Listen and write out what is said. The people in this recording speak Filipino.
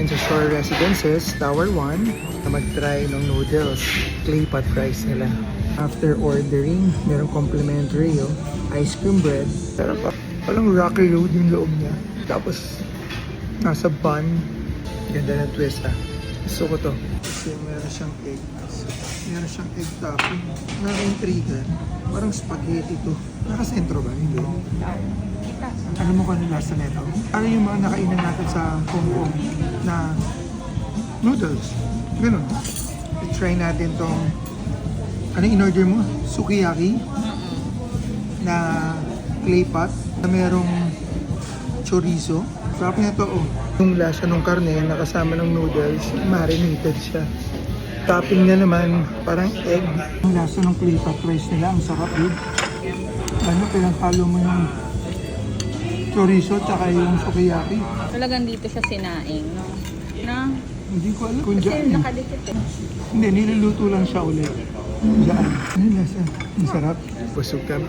ngayon sa Shore Residences, Tower 1, na mag-try ng noodles, clay pot rice nila. After ordering, merong complimentary oh, ice cream bread. Pero pa, walang rocky road yung loob niya. Tapos, nasa bun. Ganda ng twist ah. Gusto ko to. Kasi meron siyang egg. Meron siyang egg topping. Nakaka-intriga. Parang spaghetti to. Nakasentro ba? Hindi. Alam mo kung ano lasa nito? Ano yung mga nakainan natin sa Hong Kong na noodles? Ganun. I-try natin tong ano in-order mo? Sukiyaki na clay pot na merong chorizo. Sarap niya to oh. Yung lasa ng karne na kasama ng noodles, marinated siya. Topping niya naman, parang egg. Ang lasa ng clay pot rice nila, ang sarap dude. Ano, pinaghalo mo yung chorizo tsaka yung sukiyaki. Talagang dito siya sinaing, no? Na? Hindi ko alam kung Kasi dyan. nakadikit eh. Hindi, niluluto lang siya ulit. Diyan. Ano yung lasa? Ang sarap. Busog kami.